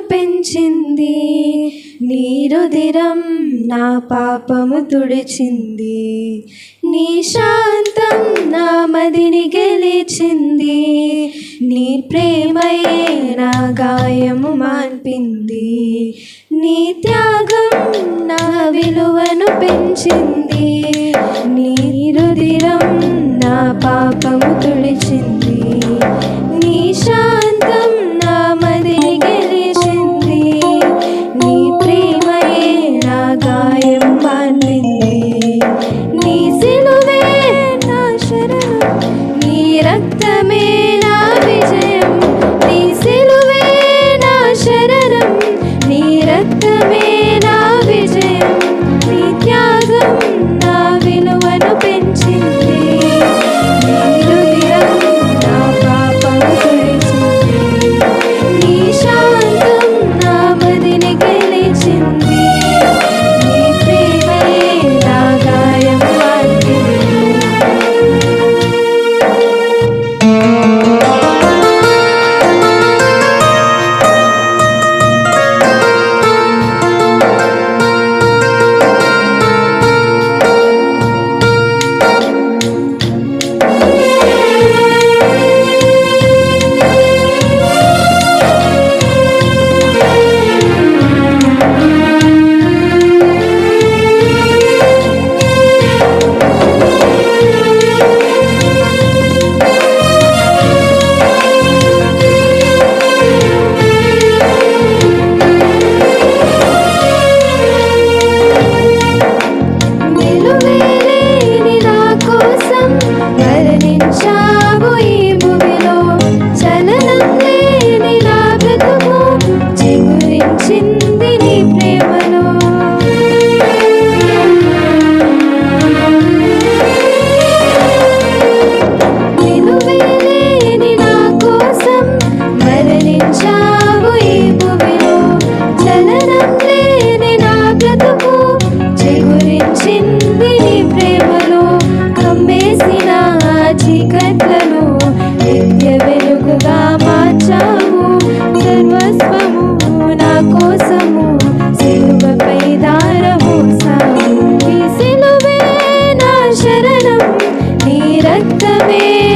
పెంచింది. నీరుదిరం నా పాపము తుడిచింది. నీ శాంతం నా మదిని గెలిచింది. నీ ప్రేమయే నా గాయము మాన్పింది. నీ త్యాగం నా విలువను పెంచింది. నీరుదిరం నా పాపము తుడిచింది. ரத்தமே சத்தமே